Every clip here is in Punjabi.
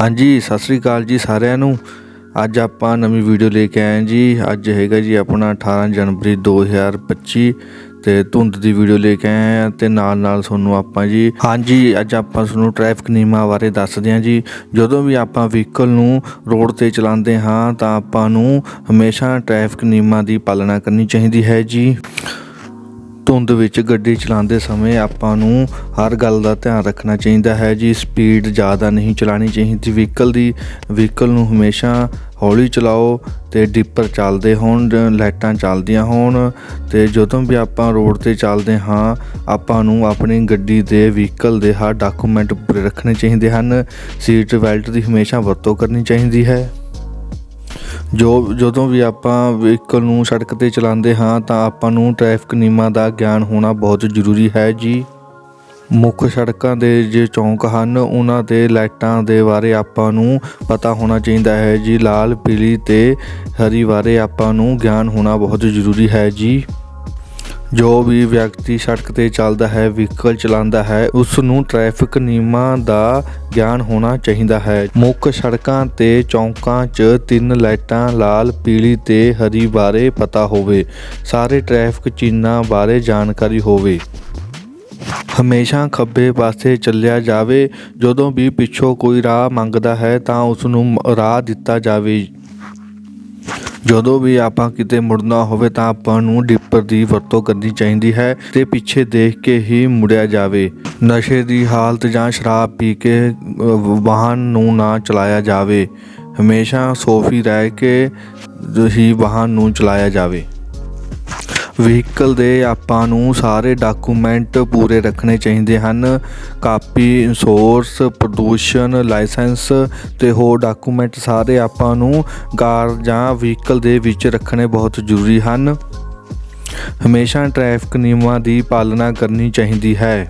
ਹਾਂਜੀ, ਸਤਿ ਸ੍ਰੀ ਅਕਾਲ ਜੀ ਸਾਰਿਆਂ ਨੂੰ। ਅੱਜ ਆਪਾਂ ਨਵੀਂ ਵੀਡੀਓ ਲੈ ਕੇ ਆਏ ਜੀ। ਅੱਜ ਹੈਗਾ ਜੀ ਆਪਣਾ 18 ਜਨਵਰੀ 2025 ਤੇ ਧੁੰਦ ਦੀ ਵੀਡੀਓ ਲੈ ਕੇ ਆਏ ਹਾਂ ਤੇ ਨਾਲ ਨਾਲ ਤੁਹਾਨੂੰ ਆਪਾਂ ਜੀ, ਹਾਂਜੀ, ਅੱਜ ਆਪਾਂ ਤੁਹਾਨੂੰ ਟ੍ਰੈਫਿਕ ਨਿਯਮਾਂ ਬਾਰੇ ਦੱਸਦੇ ਹਾਂ ਜੀ। ਜਦੋਂ ਵੀ ਆਪਾਂ ਵਹੀਕਲ ਨੂੰ ਰੋਡ ਤੇ ਚਲਾਉਂਦੇ ਹਾਂ ਤਾਂ ਆਪਾਂ ਨੂੰ ਹਮੇਸ਼ਾ ਟ੍ਰੈਫਿਕ ਨਿਯਮਾਂ ਦੀ ਪਾਲਣਾ ਕਰਨੀ ਚਾਹੀਦੀ ਹੈ ਜੀ। ਧੁੰਦ ਵਿੱਚ ਗੱਡੀ ਚਲਾਉਂਦੇ ਸਮੇਂ ਆਪਾਂ ਨੂੰ ਹਰ ਗੱਲ ਦਾ ਧਿਆਨ ਰੱਖਣਾ ਚਾਹੀਦਾ ਹੈ ਜੀ। ਸਪੀਡ ਜ਼ਿਆਦਾ ਨਹੀਂ ਚਲਾਣੀ ਚਾਹੀਦੀ। ਵਹੀਕਲ ਦੀ ਵਹੀਕਲ ਨੂੰ ਹਮੇਸ਼ਾ ਹੌਲੀ ਚਲਾਓ ਤੇ ਡਿੱਪਰ ਚੱਲਦੇ ਹੋਣ, ਲਾਈਟਾਂ ਚੱਲਦੀਆਂ ਹੋਣ ਤੇ ਜਦੋਂ ਵੀ ਆਪਾਂ ਰੋਡ ਤੇ ਚੱਲਦੇ ਹਾਂ, ਆਪਾਂ ਨੂੰ ਆਪਣੀ ਗੱਡੀ ਦੇ ਵਹੀਕਲ ਦੇ ਹਰ ਡਾਕੂਮੈਂਟ ਪੂਰੇ ਰੱਖਣੇ ਚਾਹੀਦੇ ਹਨ। ਸੀਟ ਬੈਲਟ ਦੀ ਹਮੇਸ਼ਾ ਵਰਤੋਂ ਕਰਨੀ ਚਾਹੀਦੀ ਹੈ। ਜੋ ਜਦੋਂ ਵੀ ਆਪਾਂ ਵਹੀਕਲ ਨੂੰ ਸੜਕ ਤੇ ਚਲਾਉਂਦੇ ਹਾਂ ਤਾਂ ਆਪਾਂ ਨੂੰ ਟ੍ਰੈਫਿਕ ਨਿਯਮਾਂ ਦਾ ਗਿਆਨ ਹੋਣਾ ਬਹੁਤ ਜ਼ਰੂਰੀ ਹੈ ਜੀ। ਮੁੱਖ ਸੜਕਾਂ ਦੇ ਜੇ ਚੌਂਕ ਹਨ, ਉਹਨਾਂ ਦੇ ਲਾਈਟਾਂ ਦੇ ਬਾਰੇ ਆਪਾਂ ਨੂੰ ਪਤਾ ਹੋਣਾ ਚਾਹੀਦਾ ਹੈ ਜੀ। ਲਾਲ, ਪੀਲੀ ਤੇ ਹਰੀ ਬਾਰੇ ਆਪਾਂ ਨੂੰ ਗਿਆਨ ਹੋਣਾ ਬਹੁਤ ਜ਼ਰੂਰੀ ਹੈ ਜੀ। ਜੋ ਵੀ ਵਿਅਕਤੀ ਸੜਕ ਤੇ ਚੱਲਦਾ ਹੈ, ਵਹੀਕਲ ਚਲਾਉਂਦਾ ਹੈ ਉਸ ਨੂੰ ਟ੍ਰੈਫਿਕ ਨਿਯਮਾਂ ਦਾ ਗਿਆਨ ਹੋਣਾ ਚਾਹੀਦਾ ਹੈ। ਮੁੱਖ ਸੜਕਾਂ ਤੇ ਚੌਂਕਾਂ 'ਚ ਤਿੰਨ ਲਾਈਟਾਂ, ਲਾਲ, ਪੀਲੀ ਤੇ ਹਰੀ ਬਾਰੇ ਪਤਾ ਹੋਵੇ। ਸਾਰੇ ਟ੍ਰੈਫਿਕ ਚਿੰਨ੍ਹਾਂ ਬਾਰੇ ਜਾਣਕਾਰੀ ਹੋਵੇ। ਹਮੇਸ਼ਾ ਖੱਬੇ ਪਾਸੇ ਚੱਲਿਆ ਜਾਵੇ। ਜਦੋਂ ਵੀ ਪਿੱਛੋਂ ਕੋਈ ਰਾਹ ਮੰਗਦਾ ਹੈ ਤਾਂ ਉਸ ਨੂੰ ਰਾਹ ਦਿੱਤਾ ਜਾਵੇ। ਜਦੋਂ ਵੀ ਆਪਾਂ ਕਿਤੇ ਮੁੜਨਾ ਹੋਵੇ ਤਾਂ ਆਪਾਂ ਨੂੰ ਡਿੱਪਰ ਦੀ ਵਰਤੋਂ ਕਰਨੀ ਚਾਹੀਦੀ ਹੈ ਤੇ ਪਿੱਛੇ ਦੇਖ ਕੇ ਹੀ ਮੁੜਿਆ ਜਾਵੇ। ਨਸ਼ੇ ਦੀ ਹਾਲਤ ਜਾਂ ਸ਼ਰਾਬ ਪੀ ਕੇ ਵਾਹਨ ਨੂੰ ਨਾ ਚਲਾਇਆ ਜਾਵੇ। ਹਮੇਸ਼ਾ ਸੋਫੀ ਰਹਿ ਕੇ ਹੀ ਵਾਹਨ ਨੂੰ ਚਲਾਇਆ ਜਾਵੇ। ਵਹੀਕਲ ਦੇ ਆਪਾਂ ਨੂੰ ਸਾਰੇ ਡਾਕੂਮੈਂਟ ਪੂਰੇ ਰੱਖਣੇ ਚਾਹੀਦੇ ਹਨ। ਕਾਪੀ ਇੰਸ਼ੋਰੈਂਸ ਪ੍ਰਦੂਸ਼ਣ ਲਾਇਸੈਂਸ ਤੇ ਹੋਰ ਡਾਕੂਮੈਂਟ ਸਾਰੇ ਆਪਾਂ ਨੂੰ ਕਾਰ ਜਾਂ ਵਹੀਕਲ ਦੇ ਵਿੱਚ ਰੱਖਣੇ ਬਹੁਤ ਜ਼ਰੂਰੀ ਹਨ। ਹਮੇਸ਼ਾ ਟ੍ਰੈਫਿਕ ਨਿਯਮਾਂ ਦੀ ਪਾਲਣਾ ਕਰਨੀ ਚਾਹੀਦੀ ਹੈ।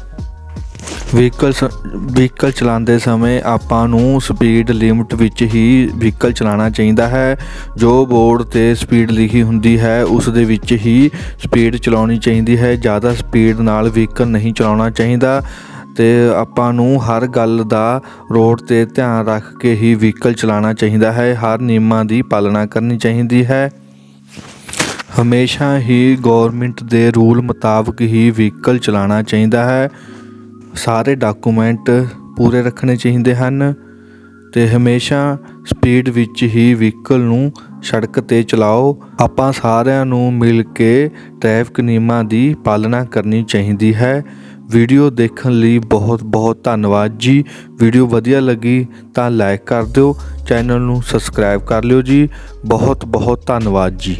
ਵਹੀਕਲ ਸ- ਵਹੀਕਲ ਚਲਾਉਂਦੇ ਸਮੇਂ ਆਪਾਂ ਨੂੰ ਸਪੀਡ ਲਿਮਟ ਵਿੱਚ ਹੀ ਵਹੀਕਲ ਚਲਾਉਣਾ ਚਾਹੀਦਾ ਹੈ। ਜੋ ਬੋਰਡ ਤੇ ਸਪੀਡ ਲਿਖੀ ਹੁੰਦੀ ਹੈ, ਉਸ ਦੇ ਵਿੱਚ ਹੀ ਸਪੀਡ ਚਲਾਉਣੀ ਚਾਹੀਦੀ ਹੈ। ਜ਼ਿਆਦਾ ਸਪੀਡ ਨਾਲ ਵਹੀਕਲ ਨਹੀਂ ਚਲਾਉਣਾ ਚਾਹੀਦਾ ਤੇ ਆਪਾਂ ਨੂੰ ਹਰ ਗੱਲ ਦਾ ਰੋਡ ਤੇ ਧਿਆਨ ਰੱਖ ਕੇ ਹੀ ਵਹੀਕਲ ਚਲਾਉਣਾ ਚਾਹੀਦਾ ਹੈ। ਹਰ ਨਿਯਮਾਂ ਦੀ ਪਾਲਣਾ ਕਰਨੀ ਚਾਹੀਦੀ ਹੈ। ਹਮੇਸ਼ਾ ਹੀ ਗਵਰਨਮੈਂਟ ਦੇ ਰੂਲ ਮੁਤਾਬਕ ਹੀ ਵਹੀਕਲ ਚਲਾਉਣਾ ਚਾਹੀਦਾ ਹੈ। ਸਾਰੇ ਡਾਕੂਮੈਂਟ ਪੂਰੇ ਰੱਖਣੇ ਚਾਹੀਦੇ ਹਨ ਤੇ ਹਮੇਸ਼ਾ ਸਪੀਡ ਵਿੱਚ ਹੀ ਵਹੀਕਲ ਨੂੰ ਸੜਕ ਤੇ ਚਲਾਓ। ਆਪਾਂ ਸਾਰਿਆਂ ਨੂੰ ਮਿਲ ਕੇ ਟ੍ਰੈਫਿਕ ਨਿਯਮਾਂ ਦੀ ਪਾਲਣਾ ਕਰਨੀ ਚਾਹੀਦੀ ਹੈ। ਵੀਡੀਓ ਦੇਖਣ ਲਈ ਬਹੁਤ ਬਹੁਤ ਧੰਨਵਾਦ ਜੀ। ਵੀਡੀਓ ਵਧੀਆ ਲੱਗੀ ਤਾਂ ਲਾਈਕ ਕਰ ਦਿਓ। ਚੈਨਲ ਨੂੰ ਸਬਸਕ੍ਰਾਈਬ ਕਰ ਲਿਓ ਜੀ। ਬਹੁਤ ਬਹੁਤ ਧੰਨਵਾਦ ਜੀ।